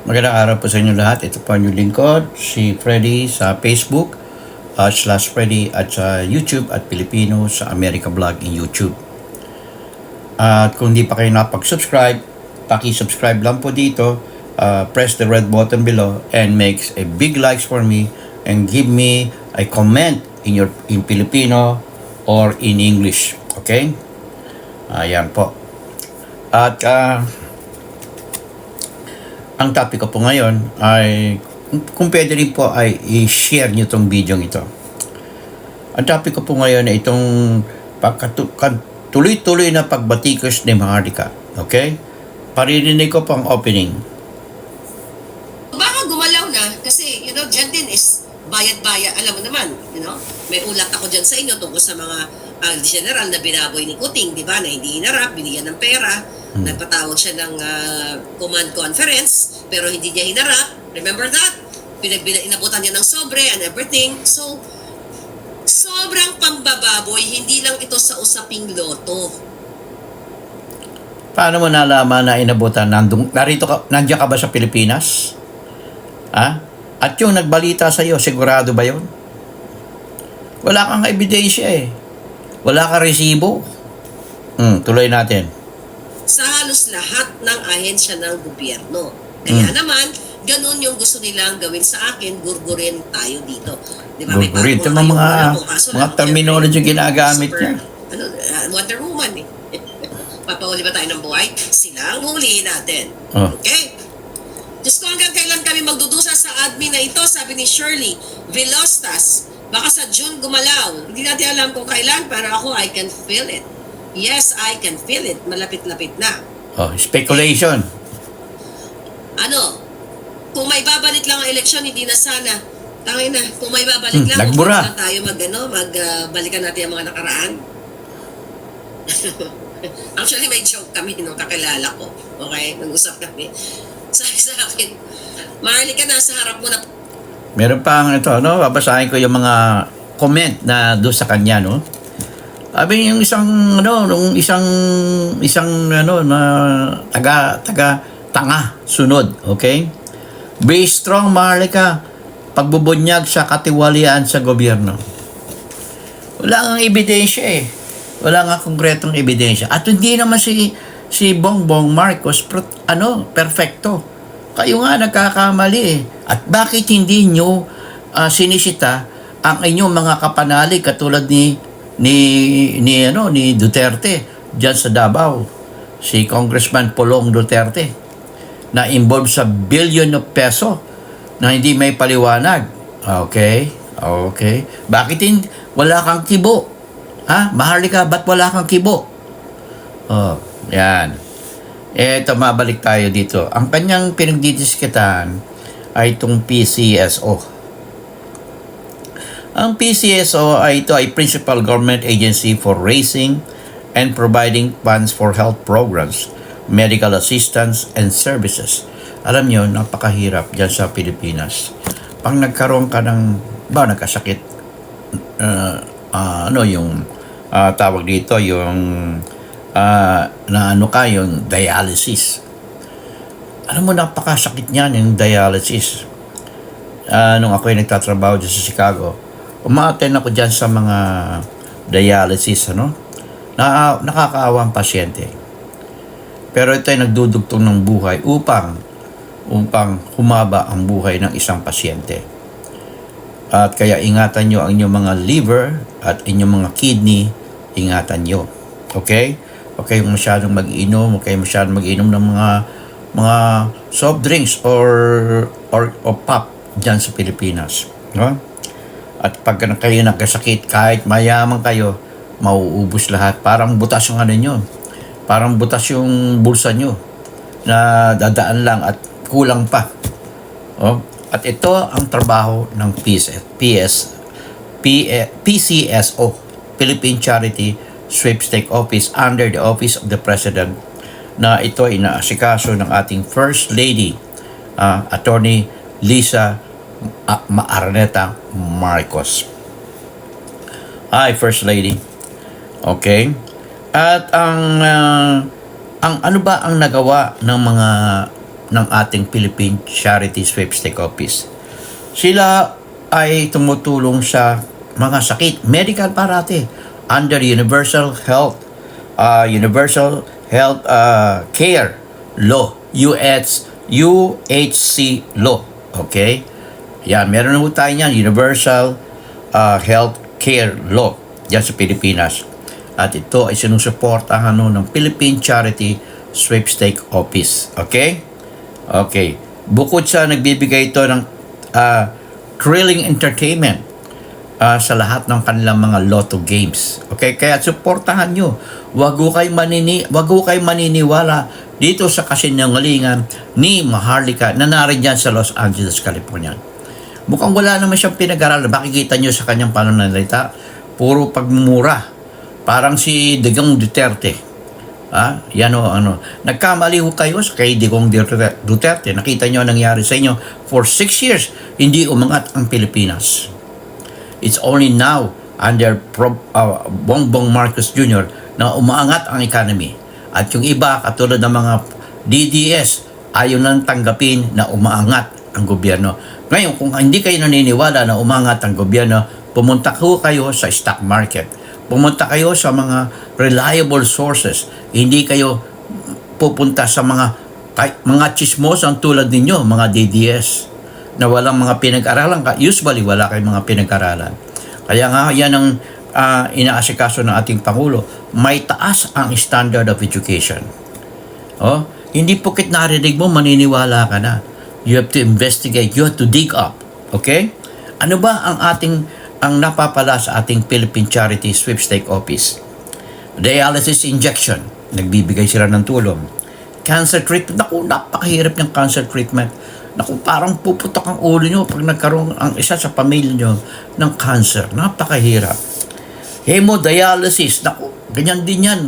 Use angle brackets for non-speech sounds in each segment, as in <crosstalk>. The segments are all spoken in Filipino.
Magandang araw po sa inyo lahat. Ito po ang inyong lingkod, si Freddy sa Facebook, uh, slash Freddy at sa YouTube at Pilipino sa America Vlog in YouTube. At kung di pa kayo napag-subscribe, paki-subscribe lang po dito, uh, press the red button below and makes a big likes for me and give me a comment in your in Filipino or in English. Okay? Ayan po. At uh, ang topic ko po ngayon ay kung pwede rin po ay i-share nyo itong video ito. Ang topic ko po ngayon ay itong tuloy-tuloy na pagbatikos ni Maharlika. Okay? Paririnig ko po ang opening. Baka gumalaw na kasi, you know, dyan din is bayad-bayad. Alam mo naman, you know, may ulat ako dyan sa inyo tungkol sa mga uh, general na binaboy ni Kuting, di ba, na hindi hinarap, binigyan ng pera. Hmm. Nagpatawag siya ng ah, command conference, pero hindi niya hinarap. Remember that? Pinagbila, inabutan niya ng sobre and everything. So, sobrang pambababoy, hindi lang ito sa usaping loto. Paano mo nalaman na inabutan? Nandung, narito ka, nandiyan ka ba sa Pilipinas? Ha? At yung nagbalita sa iyo, sigurado ba yon? Wala kang ebidensya eh. Wala kang resibo. Hmm, tuloy natin. Halos lahat ng ahensya ng gobyerno. Kaya Mm. naman, ganun yung gusto nilang gawin sa akin, gurgurin tayo dito. Di ba? Gurgurin. Ito mga, mga mga, po, kaso mga terminology ginagamit super, niya. Ano, uh, Wonder Woman eh. <laughs> Papahuli ba tayo ng buhay? Sila ang hulihin natin. Oh. Okay? Diyos ko hanggang kailan kami magdudusa sa admin na ito, sabi ni Shirley Velostas. Baka sa June gumalaw. Hindi natin alam kung kailan, pero ako, I can feel it. Yes, I can feel it. Malapit-lapit na. Oh, speculation. Ano? Kung may babalik lang ang eleksyon, hindi na sana. Tangay na, kung may babalik Hmm, lang, nagbura. lang tayo mag, ano, mag, ah, balikan natin ang mga nakaraan. <laughs> Actually, may joke kami nung kakilala ko. Okay? Nag-usap kami. <laughs> Sabi sa akin, Marley ka, nasa harap mo na Meron pa ang ito, no? Babasahin ko yung mga comment na doon sa kanya, no? Sabi yung isang, ano, nung isang, isang, ano, na taga, taga, tanga, sunod, okay? Be strong, Maharlika, pagbubunyag sa katiwalian sa gobyerno. Wala nga ebidensya eh. Wala nga konkretong ebidensya. At hindi naman si, si Bongbong Marcos, pro- ano, perfecto. Kayo nga nagkakamali eh. At bakit hindi nyo ah, sinisita ang inyong mga kapanalig katulad ni ni ni ano ni Duterte diyan sa Davao si Congressman Polong Duterte na involved sa billion of peso na hindi may paliwanag. Okay? Okay. Bakit hindi, wala kang kibo? Ha? Maharlika, ba't wala kang kibo? Oh, yan. Eto, mabalik tayo dito. Ang kanyang pinagdidiskitahan ay itong PCSO. Ang PCSO ay ito ay Principal Government Agency for Raising and Providing Funds for Health Programs, Medical Assistance and Services. Alam nyo, napakahirap dyan sa Pilipinas. Pag nagkaroon ka ng, ba, nagkasakit, uh, uh, ano yung uh, tawag dito, yung uh, na ano ka, yung dialysis. Alam mo, napakasakit niyan, yung dialysis. Uh, nung ako ay nagtatrabaho dyan sa Chicago, umaaten ako dyan sa mga dialysis, ano? Na, nakakaawang pasyente. Pero ito ay nagdudugtong ng buhay upang upang humaba ang buhay ng isang pasyente. At kaya ingatan nyo ang inyong mga liver at inyong mga kidney, ingatan nyo. Okay? Kayong masyadong mag-inom, kayong masyadong mag-inom ng mga mga soft drinks or or, or pop dyan sa Pilipinas. No? At pag kayo nagkasakit, kahit mayaman kayo, mauubos lahat. Parang butas yung ano nyo. Parang butas yung bulsa nyo na dadaan lang at kulang pa. Oh, at ito ang trabaho ng PS, PS, P, PCSO, Philippine Charity Sweepstake Office under the Office of the President na ito ay inaasikaso ng ating First Lady, ah, Attorney Lisa Ma- Maaraneta Marcos. Hi, First Lady. Okay? At ang ah, ang ano ba ang nagawa ng mga ng ating Philippine Charity Sweepstake Office. Sila ay tumutulong sa mga sakit, medical parate, under Universal Health, uh, Universal Health uh, Care Law, US, UHC Law. Okay? Yan, meron na tayo yan, Universal uh, Health Care Law, yan sa Pilipinas. At ito ay sinusuportahan no, ng Philippine Charity Sweepstake Office. Okay? Okay. Bukod sa nagbibigay ito ng uh, thrilling entertainment uh, sa lahat ng kanilang mga lotto games. Okay? Kaya suportahan nyo. Wag ho kayo, manini, wag ho kayo maniniwala dito sa kasinungalingan ni Maharlika na nariyan sa Los Angeles, California. Mukhang wala naman siyang pinag-aralan. Makikita nyo sa kanyang pananalita, puro pagmumura. Parang si Digong Duterte. Ah, yan o, ano. Nagkamali ho kayo sa kay Digong Duterte. Nakita nyo ang nangyari sa inyo. For six years, hindi umangat ang Pilipinas. It's only now under Pro, uh, Bongbong Marcos Jr. na umaangat ang economy. At yung iba, katulad ng mga DDS, ayaw nang tanggapin na umaangat ang gobyerno. Ngayon, kung hindi kayo naniniwala na umangat ang gobyerno, pumunta ho kayo sa stock market. Pumunta kayo sa mga reliable sources. Hindi kayo pupunta sa mga mga chismosang tulad ninyo, mga DDS, na walang mga pinag-aralan. Usually, wala kayong mga pinag-aralan. Kaya nga, yan ang ah, inaasikaso ng ating Pangulo. May taas ang standard of education. Oh, hindi pokit narinig mo, maniniwala ka na. You have to investigate. You have to dig up. Okay? Ano ba ang ating ang napapala sa ating Philippine Charity Sweepstake Office? Dialysis injection. Nagbibigay sila ng tulong. Cancer treatment. Naku, napakahirap ng cancer treatment. Naku, parang puputok ang ulo nyo pag nagkaroon ang isa sa pamilya nyo ng cancer. Napakahirap. Hemodialysis. Naku, ganyan din yan.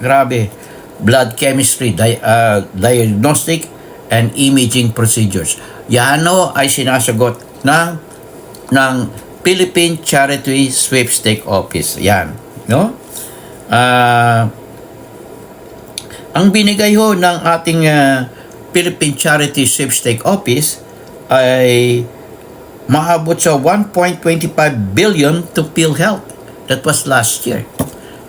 Grabe. Blood chemistry, di- uh, diagnostic, and imaging procedures. Yan o ay sinasagot ng ng Philippine Charity Sweepstake Office. Yan. No? Ah... ang binigay ho ng ating ah, Philippine Charity Sweepstake Office ay maabot sa 1.25 billion to PhilHealth. That was last year.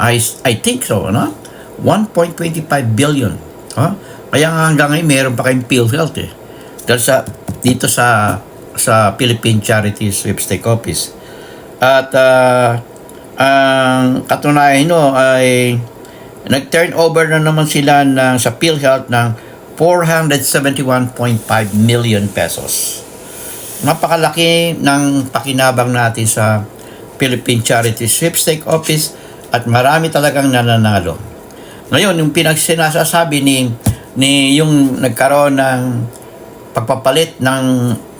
I, I think so, no? 1.25 billion. Ha? Kaya nga hanggang ngayon meron pa kayong PhilHealth eh. Dahil sa, dito sa sa Philippine Charity Sweepstake Office. At ah, ang katunayan no ay nag-turn over na naman sila ng, sa PhilHealth ng 471.5 million pesos. Napakalaki ng pakinabang natin sa Philippine Charity Sweepstake Office at marami talagang nananalo. Ngayon, yung pinagsinasasabi ni ni yung nagkaroon ng pagpapalit ng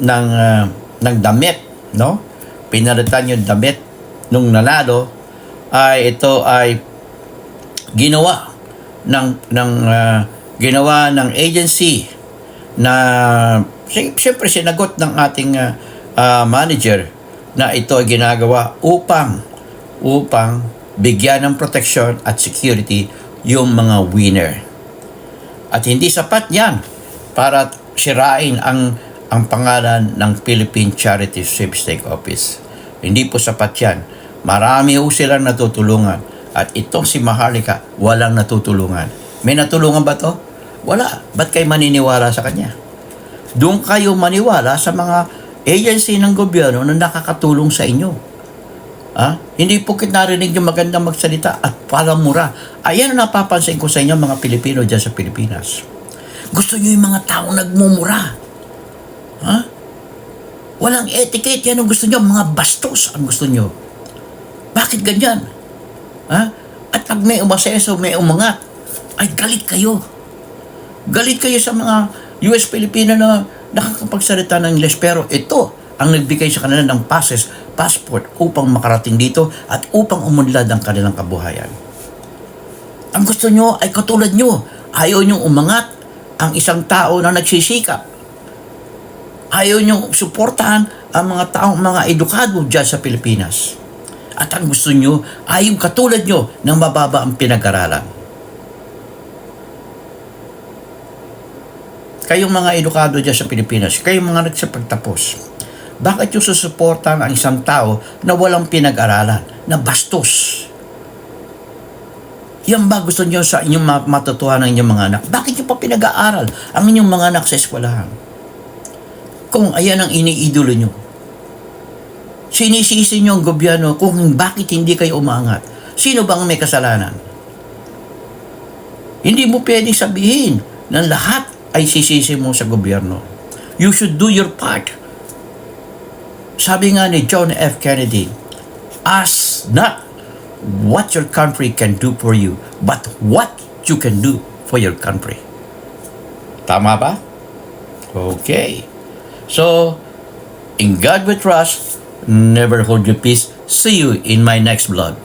ng ah, ng damit, no? Pinalitan yung damit nung nanalo ay ito ay ginawa ng ng ah, ginawa ng agency na si- siyempre sinagot ng ating ah, ah, manager na ito ay ginagawa upang upang bigyan ng protection at security yung mga winner. At hindi sapat yan para sirain ang ang pangalan ng Philippine Charity Sweepstake Office. Hindi po sapat yan. Marami ho silang natutulungan. At itong si Maharlika, walang natutulungan. May natulungan ba to? Wala. Ba't kayo maniniwala sa kanya? Doon kayo maniwala sa mga agency ng gobyerno na nakakatulong sa inyo. Ha? Hindi po kit narinig yung magandang magsalita at palang mura. Ayan ang napapansin ko sa inyo mga Pilipino dyan sa Pilipinas. Gusto nyo yung mga taong nagmumura. Ha? Walang etiquette. Yan ang gusto nyo. Mga bastos ang gusto nyo. Bakit ganyan? Ha? At pag may umaseso, may umangat, ay galit kayo. Galit kayo sa mga US Pilipino na nakakapagsalita ng English. Pero ito ang nagbigay sa kanila ng passes, passport upang makarating dito at upang umunlad ang kanilang kabuhayan. Ang gusto nyo ay katulad nyo. Ayaw nyo umangat ang isang tao na nagsisikap. Ayaw nyo suportahan ang mga taong mga edukado dyan sa Pilipinas. At ang gusto nyo ay yung katulad nyo ng mababa ang pinag-aralan. kayong mga edukado dyan sa Pilipinas, kayong mga nagsapagtapos, bakit yung susuporta ang isang tao na walang pinag-aralan, na bastos? Yan ba gusto nyo sa inyong ma- matutuhan ng inyong mga anak? Bakit nyo pa pinag-aaral ang inyong mga anak sa eskwelahan? Kung ayan ang iniidolo nyo. Sinisisi nyo ang gobyerno kung bakit hindi kayo umangat. Sino bang may kasalanan? Hindi mo pwede sabihin na lahat ay sisisi mo sa gobyerno. You should do your part. Sabi nga ni John F. Kennedy, ask not what your country can do for you, but what you can do for your country. Tama ba? Okay. So, in God we trust, never hold your peace. See you in my next vlog.